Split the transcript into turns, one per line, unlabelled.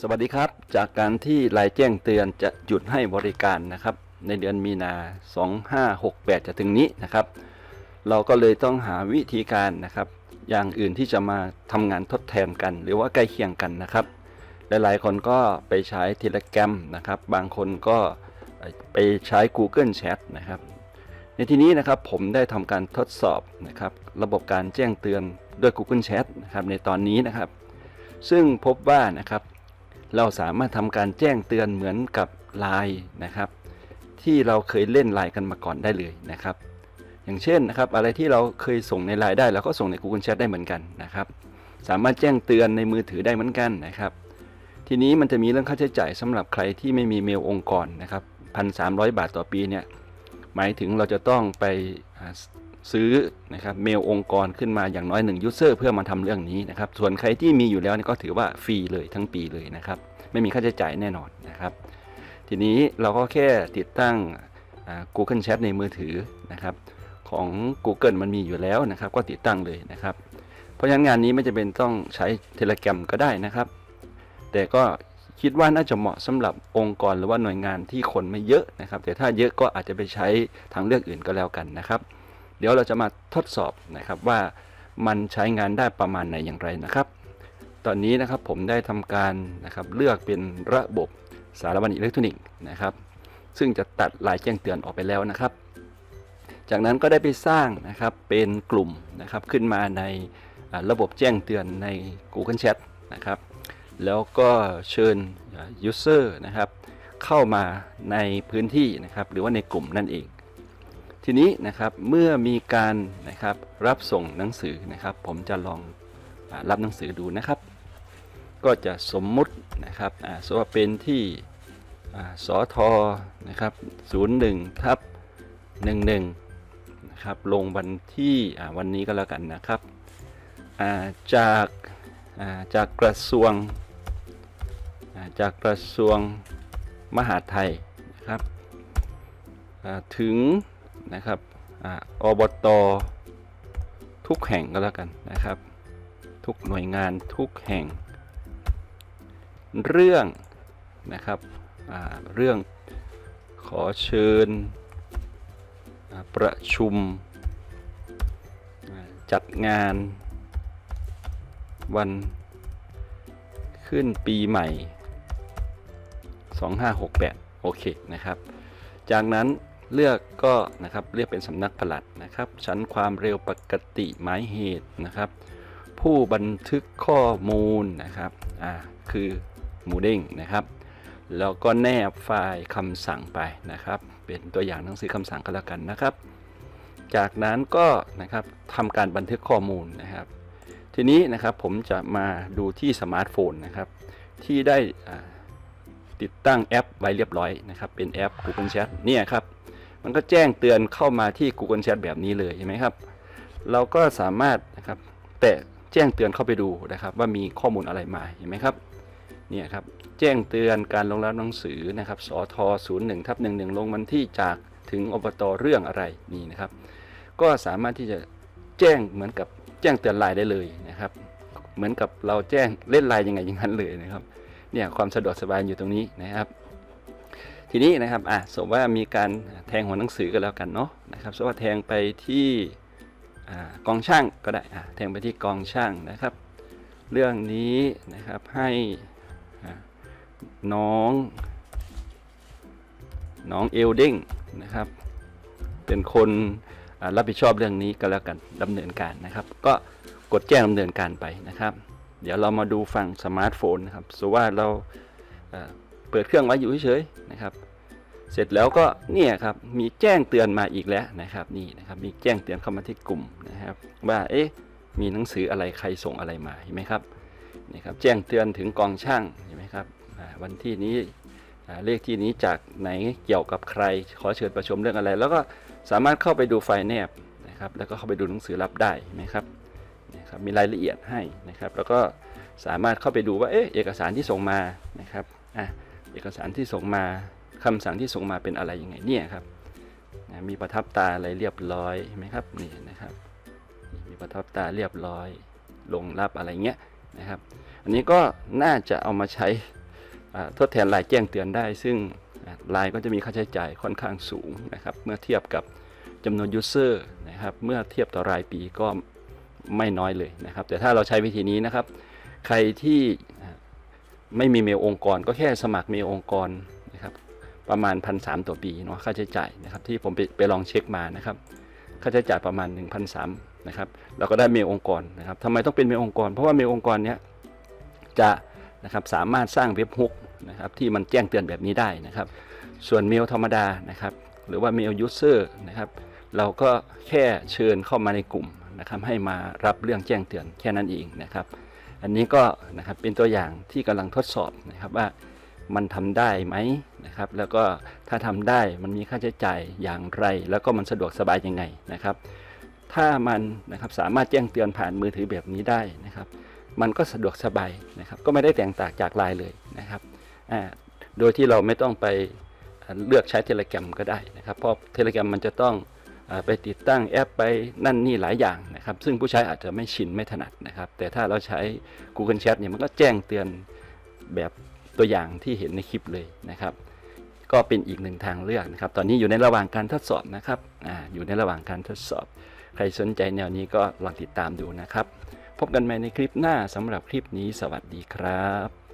สวัสดีครับ จากการที่รายแจ้งเตือนจะหยุดให้บริการนะครับ ในเดือนมีนา 2568 จะถึงนี้นะครับ เราก็เลยต้องหาวิธีการนะครับ อย่างอื่นที่จะมาทำงานทดแทนกัน หรือว่าใกล้เคียงกันนะครับ หลายๆ คนก็ไปใช้ Telegram นะครับ บางคนก็ไปใช้ Google Chat นะครับ ในที่นี้นะครับผมได้ทำการทดสอบนะครับ ระบบการแจ้งเตือนด้วย Google Chat นะครับในตอนนี้นะครับ ซึ่งพบว่านะครับ เราสามารถทำการแจ้งเตือนเหมือนกับ Line นะครับ ที่เราเคยเล่น Line กันมาก่อนได้เลยนะครับ อย่างเช่นนะครับ อะไรที่เราเคยส่งใน Line ได้เราก็ส่งใน Google Chat ได้เหมือนกันนะครับ สามารถแจ้งเตือนในมือถือได้เหมือนกันนะครับ ทีนี้มันจะมีเรื่องค่าใช้จ่ายสำหรับใครที่ไม่มีเมลองค์กรนะครับ1,300 บาทต่อปีเนี่ยหมายถึงเราจะต้องไป ซื้อนะครับเมลองค์กรขึ้นมาอย่างน้อย1ยูเซอร์เพื่อมาทำเรื่องนี้นะครับ ส่วนใครที่มีอยู่แล้วก็ถือว่าฟรีเลยทั้งปีเลยนะครับ ไม่มีค่าใช้จ่ายแน่นอนนะครับ ทีนี้เราก็แค่ติดตั้ง Google Chat ในมือถือนะครับ ของ Google มันมีอยู่แล้วนะครับ ก็ติดตั้งเลยนะครับ เพราะฉะนั้นงานนี้ไม่จำเป็นต้องใช้ Telegram ก็ได้นะครับ แต่ก็คิดว่าน่าจะเหมาะสำหรับองค์กรหรือว่าหน่วยงานที่คนไม่เยอะนะครับ แต่ถ้าเยอะก็อาจจะไปใช้ทางเลือกอื่นก็แล้วกันนะครับ เดี๋ยวเราจะมาทดสอบนะครับว่ามันใช้งานได้ประมาณไหนอย่างไรนะครับ ตอนนี้นะครับผมได้ทำการนะครับเลือกเป็นระบบสารบัญอิเล็กทรอนิกส์นะครับ ซึ่งจะตัดลายแจ้งเตือนออกไปแล้วนะครับ จากนั้นก็ได้ไปสร้างนะครับเป็นกลุ่มนะครับขึ้นมาในระบบแจ้งเตือนใน Google Chat นะครับ แล้วก็เชิญ user นะครับเข้ามาในพื้นที่นะครับหรือว่าในกลุ่มนั่นเอง ทีนี้นะครับเมื่อมีการนะครับรับส่งหนังสือนะครับ ผมจะลองอรับหนังสือดูนะครับ ก็จะสมมุตินะครับสมมติว่าเป็นที่สอทอนะครับ01ทับ11นะครับลงวันที่วันนี้ก็แล้วกันนะครับาจากาจากกระทรวงาจากกระทรวงมหาดไทยนะครับถึง นะครับออบตทุกแห่งก็แล้วกันนะครับ ทุกหน่วยงานทุกแห่ง เรื่องนะครับเรื่องขอเชิญประชุมจัดงานวันขึ้นปีใหม่ 2568 โอเคนะครับ จากนั้น เลือกก็นะครับเรียกเป็นสำนักปลัดนะครับชั้นความเร็วปกติหมายเหตุนะครับ ผู้บันทึกข้อมูลนะครับอ่าคือหมูเด้งนะครับแล้วก็แนบไฟล์คำสั่งไปนะครับ เป็นตัวอย่างหนังสือคำสั่งก็แล้วกันนะครับ จากนั้นก็นะครับทำการบันทึกข้อมูลนะครับ ทีนี้นะครับผมจะมาดูที่สมาร์ทโฟนนะครับที่ได้ติดตั้งแอปไว้เรียบร้อยนะครับ เป็นแอป Google Chat เนี่ยครับ มันก็แจ้งเตือนเข้ามาที่ Google Chat แบบนี้เลยเห็นไหมครับ เราก็สามารถนะครับแตะแจ้งเตือนเข้าไปดูนะครับ ว่ามีข้อมูลอะไรมาเห็นไหมครับเนี่ยครับแจ้งเตือนการลงรับหนังสือนะครับสอท01ทับ11 ลงวันที่จากถึงอบตเรื่องอะไรนี่นะครับ ก็สามารถที่จะแจ้งเหมือนกับแจ้งเตือนไลน์ได้เลยนะครับ เหมือนกับเราแจ้งเล่นไลน์ยังไงอย่างนั้นเลยนะครับเนี่ยความสะดวกสบายอยู่ตรงนี้นะครับ ทีนี้นะครับอะสมมติว่ามีการแทงหัวหนังสือกันแล้วกันเนาะนะครับสมมติว่าแทงไปที่กองช่างก็ได้อะแทงไปที่กองช่างนะครับ เรื่องนี้นะครับให้น้อง น้องเอลเด้งนะครับ เป็นคนรับผิดชอบเรื่องนี้ก็แล้วกันดำเนินการนะครับ ก็กดแจ้งดำเนินการไปนะครับ เดี๋ยวเรามาดูฝั่งสมาร์ทโฟนนะครับสมมติว่าเราเอ่อเปิดเครื่องไว้อยู่เฉยๆนะครับ เสร็จแล้วก็เนี่ยครับมีแจ้งเตือนมาอีกแล้วนะครับนี่นะครับมีแจ้งเตือนเข้ามาที่กลุ่มนะครับ ว่าเอ๊ะมีหนังสืออะไรใครส่งอะไรมาเห็นไหมครับนี่ครับแจ้งเตือนถึงกองช่างเห็นไหมครับวันที่นี้เลขที่นี้จากไหนเกี่ยวกับใคร ขอเชิญประชุมเรื่องอะไร แล้วก็สามารถเข้าไปดูไฟล์แนบนะครับ แล้วก็เข้าไปดูหนังสือรับได้เห็นไหมครับนะครับมีรายละเอียดให้นะครับ แล้วก็สามารถเข้าไปดูว่าเอ๊ะเอกสารที่ส่งมานะครับอะ เอกสารที่ส่งมาคำสั่งที่ส่งมาเป็นอะไรยังไงเนี่ยครับนะมีประทับตาอะไรเรียบร้อยไหมครับนี่นะครับ มีประทับตาเรียบร้อย ลงรับอะไรเงี้ยนะครับ อันนี้ก็น่าจะเอามาใช้ทดแทนลน์แจ้งเตือนได้ ซึ่งลน์ก็จะมีค่าใช้จ่ายค่อนข้างสูงนะครับ เมื่อเทียบกับจำนวนยูเซอร์นะครับ เมื่อเทียบต่อรายปีก็ไม่น้อยเลยนะครับ แต่ถ้าเราใช้วิธีนี้นะครับ ใครที่ ไม่มีเมลองค์กร ก็แค่สมัครเมลองค์กรนะครับประมาณ1 3 0 0ต่อปีเนาะค่าใช้จ่ายนะครับที่ผมไปไปลองเช็คมานะครับค่าใช้จ่ายประมาณ 1 3 0 0นะครับเราก็ได้เมลองค์กรนะครับทำไมต้องเป็นเมลองค์กร เพราะว่าเมลองค์กรเนี้ยจะนะครับสามารถสร้างเว็บฮุกนะครับที่มันแจ้งเตือนแบบนี้ได้นะครับ ส่วนเมลธรรมดานะครับหรือว่าเมลยูเซอร์นะครับเราก็แค่เชิญเข้ามาในกลุ่มนะครับให้มารับเรื่องแจ้งเตือนแค่นั้นเองนะครับ อันนี้ก็นะครับเป็นตัวอย่างที่กำลังทดสอบนะครับว่ามันทำได้ไหมนะครับ แล้วก็ถ้าทำได้มันมีค่าใช้จ่ายอย่างไร แล้วก็มันสะดวกสบายยังไงนะครับ ถ้ามันนะครับสามารถแจ้งเตือนผ่านมือถือแบบนี้ได้นะครับ มันก็สะดวกสบายนะครับ ก็ไม่ได้แตกต่างจากไลน์เลยนะครับอ่าโดยที่เราไม่ต้องไปเลือกใช้เทเล gram ก็ได้นะครับ เพราะเทเล gram มันจะต้อง ไปติดตั้งแอปไปนั่นนี่หลายอย่างนะครับ ซึ่งผู้ใช้อาจจะไม่ชินไม่ถนัดนะครับ แต่ถ้าเราใช้ Google Chat เนี่ยมันก็แจ้งเตือนแบบตัวอย่างที่เห็นในคลิปเลยนะครับ ก็เป็นอีกหนึ่งทางเลือกนะครับ ตอนนี้อยู่ในระหว่างการทดสอบนะครับออยู่ในระหว่างการทดสอบ ใครสนใจแนวนี้ก็ลองติดตามดูนะครับ พบกันใหม่ในคลิปหน้าสำหรับคลิปนี้ สวัสดีครับ